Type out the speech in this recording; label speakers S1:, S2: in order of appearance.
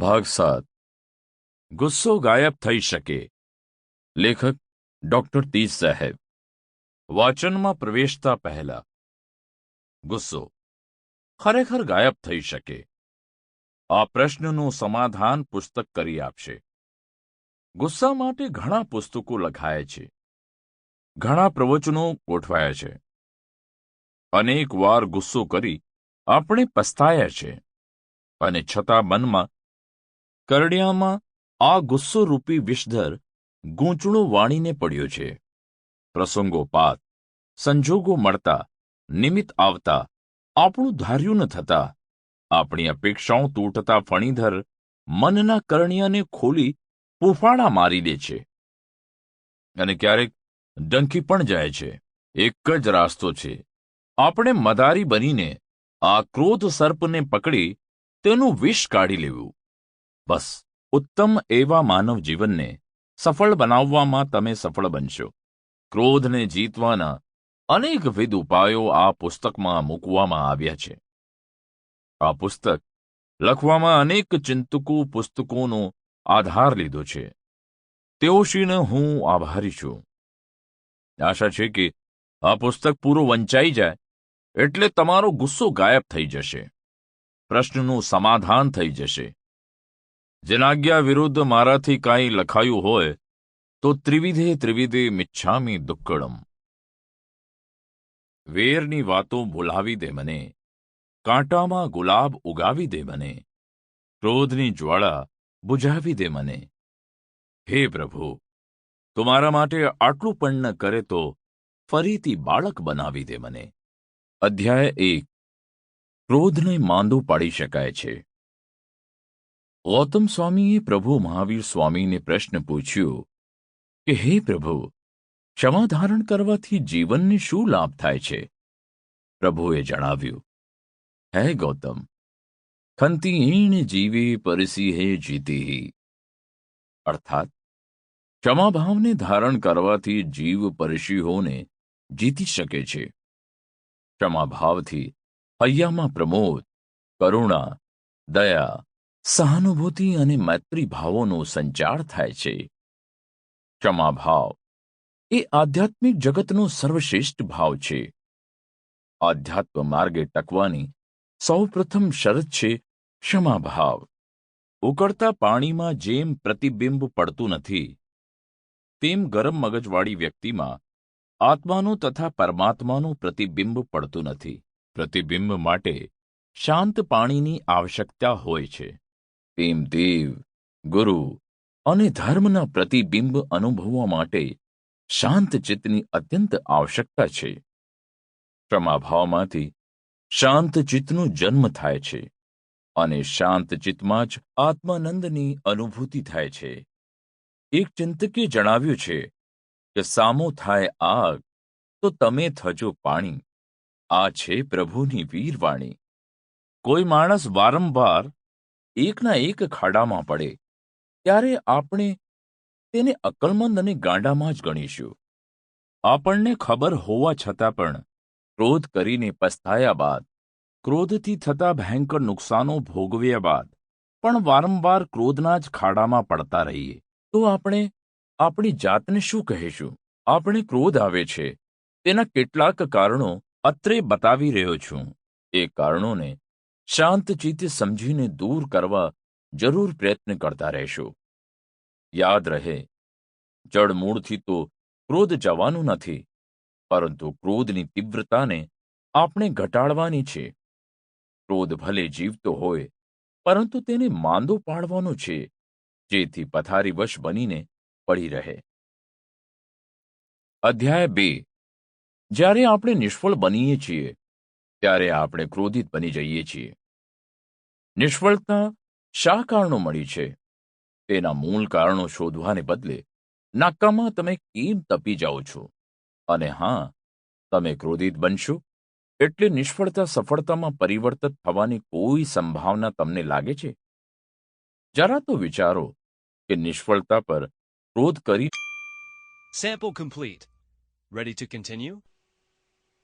S1: ભાગ સાત. ગુસ્સો ગાયબ થઈ શકે. લેખક ડોક્ટર તીજ સાહેબ. વાચનમાં પ્રવેશતા પહેલા. ગુસ્સો. ખરેખર ગાયબ થઈ શકે. આ પ્રશ્નનું સમાધાન પુસ્તક કરી આપશે. ગુસ્સા માટે ઘણા પુસ્તકો લખાયા છે. ઘણા પ્રવચનો ગોઠવાયા છે. અનેક વાર ગુસ્સો કરી આપણે પસ્તાયા છે. અને છતાં મનમાં કરડિયામાં આ ગુસ્સો રૂપી વિષધર ગૂંચણું વાણીને પડ્યો છે. પ્રસંગોપાત સંજોગો મળતા, નિમિત્ત આવતા, આપણું ધાર્યું ન થતા, આપણી અપેક્ષાઓ તૂટતા ફણીધર મનના કરણિયાને ખોલી પૂફાણા મારી દે છે. અને ક્યારેક ડંખી પણ જાય છે. એક જ રાસ્તો છે. આપણે મદારી બનીને આ ક્રોધ સર્પને પકડી તેનું વિષ કાઢી લેવું. બસ. ઉત્તમ એવા માનવ જીવનને સફળ બનાવવામાં તમે સફળ બનશો. ક્રોધને જીતવાના અનેકવિધ ઉપાયો આ પુસ્તકમાં મૂકવામાં આવ્યા છે. આ પુસ્તક લખવામાં અનેક ચિંતકો પુસ્તકોનો આધાર લીધો છે. તેઓશીને હું આભારી છું. આશા છે કે આ પુસ્તક પૂરું વંચાઈ જાય એટલે તમારો ગુસ્સો ગાયબ થઈ જશે. પ્રશ્નનું સમાધાન થઈ જશે. જનાજ્ઞા વિરુદ્ધ મારાથી કાંઈ લખાયું હોય, તો ત્રિવિધે ત્રિવિધે મિચ્છામી દુક્કડમ. વેરની વાતો ભૂલાવી દે મને, કાંટામાં ગુલાબ ઉગાવી દે મને, ક્રોધની જ્વાળા બુઝાવી દે મને. હે પ્રભુ, તમારા મારા માટે આટલું પણ ન કરે તો ફરીથી બાળક બનાવી દે મને. અધ્યાય એક. ક્રોધને માંદો પાડી શકાય છે. ગૌતમ સ્વામીએ પ્રભુ મહાવીર સ્વામીને પ્રશ્ન પૂછ્યો કે, હે પ્રભુ, ક્ષમા ધારણ કરવાથી જીવનને શું લાભ થાય છે? પ્રભુએ જણાવ્યું, હે ગૌતમ, ખંતી જીવે પરસી જીતી અર્થાત ક્ષમાભાવને ધારણ કરવાથી જીવ પરશીહોને જીતી શકે છે. ક્ષમાભાવથી હૈયામાં પ્રમોદ, કરુણા, દયા સહાનુભૂતિ અને મૈત્રી ભાવોનો સંચાર થાય છે. ક્ષમાભાવ. એ આધ્યાત્મિક જગતનો સર્વશ્રેષ્ઠ ભાવ છે. આધ્યાત્મ માર્ગે ટકવાની સૌપ્રથમ શરત છે ક્ષમાભાવ. ઉકળતા પાણીમાં જેમ પ્રતિબિંબ પડતું નથી, તેમ ગરમ મગજવાળી વ્યક્તિમાં આત્માનું તથા પરમાત્માનું પ્રતિબિંબ પડતું નથી. પ્રતિબિંબ માટે શાંત પાણીની આવશ્યકતા હોય છે. તેમ ગુરુ અને ધર્મના પ્રતિબિંબ અનુભવવા માટે શાંત ચિત્તની અત્યંત આવશ્યકતા છે. ક્ષમાભાવમાંથી શાંત ચિત્તનો જન્મ થાય છે અને શાંત ચિત્તમાં જ આત્માનંદની અનુભૂતિ થાય છે. એક ચિંતકે જણાવ્યું છે કે સામો થાય આગ, તો તમે થજો પાણી. આ છે પ્રભુની વીરવાણી. કોઈ માણસ વારંવાર એકના એક ખાડામાં પડે, ત્યારે આપણે તેને અકલમંદ અને ગાંડામાં જ ગણીશું. આપણને ખબર હોવા છતાં પણ ક્રોધ કરીને પસ્તાયા બાદ, ક્રોધથી થતા ભયંકર નુકસાનો ભોગવ્યા બાદ પણ વારંવાર ક્રોધના જ ખાડામાં પડતા રહીએ. તો આપણે આપણી જાતને શું કહીશું? આપણે ક્રોધ આવે છે. તેના કેટલાક કારણો અત્રે બતાવી રહ્યો છું. એ કારણોને શાંતચિત્તે સમજીને દૂર કરવા જરૂર પ્રયત્ન કરતા રહેશો. યાદ રહે જળમૂળથી તો ક્રોધ જવાનું નથી, પરંતુ ક્રોધની તીવ્રતાને આપણે ઘટાડવાની છે. ક્રોધ ભલે જીવતો હોય, પરંતુ તેને માંદો પાડવાનો છે, જેથી પથારીવશ બનીને પડી રહે. અધ્યાય બે. જ્યારે આપણે નિષ્ફળ બનીએ છીએ, ત્યારે આપણે ક્રોધિત બની જઈએ છીએ. નિષ્ફળતા શા કારણો મળી છે? તેના મૂળ કારણો શોધવાને બદલે નાકામાં તમે કેમ તપી જાઓ છો? અને હા, તમે ક્રોધિત બનશો? એટલે નિષ્ફળતા સફળતામાં પરિવર્તિત થવાની કોઈ સંભાવના તમને લાગે છે? જરા તો વિચારો કે નિષ્ફળતા પર ક્રોધ કરી
S2: sample complete ready to continue?